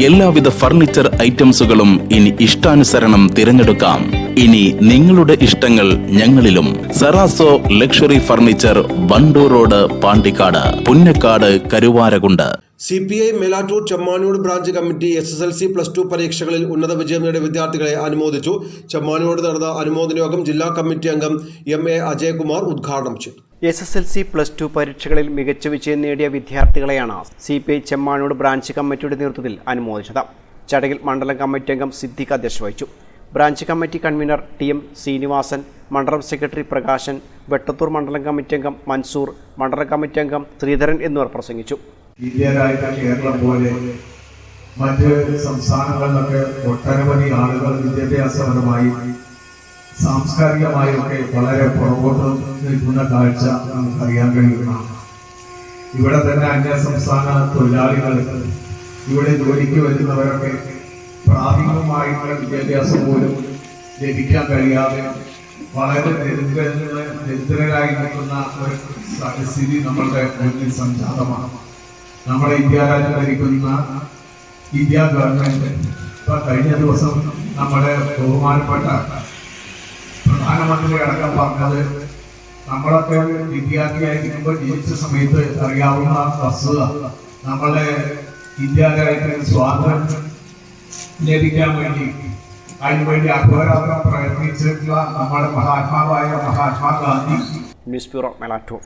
എല്ലാവിധ ഫർണിച്ചർ ഐറ്റംസുകളും ഇനി ഇഷ്ടാനുസരണം തിരഞ്ഞെടുക്കാം. ഇനി നിങ്ങളുടെ ഇഷ്ടങ്ങൾ ഞങ്ങളിലും. സെറാസോ luxury furniture Wandoor road Pandikkad Punnakkad Karuvarakundu. C P I Melattur Chemmanur branch committee S S L C plus two പരീക്ഷകളിൽ ഉന്നത വിജയം നേടിയ വിദ്യാർത്ഥികളെ അനുമോദിച്ചു. ചെമ്മാനൂർ നടന്ന അനുമോദന യോഗം ജില്ലാ കമ്മിറ്റി അംഗം എം എ അജയകുമാർ ഉദ്ഘാടനം ചെയ്തു. S S L C plus two പരീക്ഷകളിൽ മികച്ച വിജയം നേടിയ വിദ്യാർത്ഥികളെയാണ് C P I Chemmanur branch കമ്മിറ്റിയുടെ നേതൃത്വത്തിൽ അനുമോദിച്ചത്. ചടങ്ങിൽ മണ്ഡലം കമ്മിറ്റി അംഗം സിദ്ദിഖ് അധ്യക്ഷ വഹിച്ചു. Branch committee convener T M Srinivasan മണ്ഡലം സെക്രട്ടറി പ്രകാശൻ വെട്ടത്തൂർ മണ്ഡലം കമ്മിറ്റി അംഗം മൻസൂർ മണ്ഡലം കമ്മിറ്റി അംഗം ശ്രീധരൻ എന്നിവർ പ്രസംഗിച്ചു. കേരളം പോലെ മറ്റ് സംസ്ഥാനങ്ങളിലൊക്കെ ഒട്ടനവധി ആളുകൾ വിദ്യാഭ്യാസപരമായി സാംസ്കാരികമായൊക്കെ വളരെ പുറകോട്ട് നിൽക്കുന്ന കാഴ്ച നമുക്ക് അറിയാൻ കഴിയുന്നതാണ്. ഇവിടെ തന്നെ അന്യ സംസ്ഥാന തൊഴിലാളികൾ ഇവിടെ ജോലിക്ക് വരുന്നവരൊക്കെ പ്രാഥമികമായിട്ടുള്ള വിദ്യാഭ്യാസം പോലും ലഭിക്കാൻ കഴിയാതെ വളരെ ദരിദ്ര ദരിദ്രരായി നിൽക്കുന്ന ഒരു സ്ഥിതി നമ്മളുടെ മുന്നിൽ സംജാതമാണ്. നമ്മുടെ ഇന്ത്യ രാജ്യം ഭരിക്കുന്ന ഇന്ത്യ ഗവൺമെന്റ് ഇപ്പൊ കഴിഞ്ഞ ദിവസം നമ്മുടെ ബഹുമാനപ്പെട്ട പ്രധാനമന്ത്രി അടക്കം പറഞ്ഞത് നമ്മളൊക്കെ വിദ്യാർത്ഥിയായിരിക്കുമ്പോൾ ജീവിച്ച സമയത്ത് അറിയാവുന്ന വസ്തുത നമ്മളെ ഇന്ത്യ രാജ്യത്തിന് സ്വാതന്ത്ര്യം ലഭിക്കാൻ വേണ്ടി. അതിനുവേണ്ടി അഘോരാത്രം പ്രയത്നിച്ചിട്ടുള്ള നമ്മുടെ മഹാത്മാവായ Mahatma Gandhi. News bureau Melattur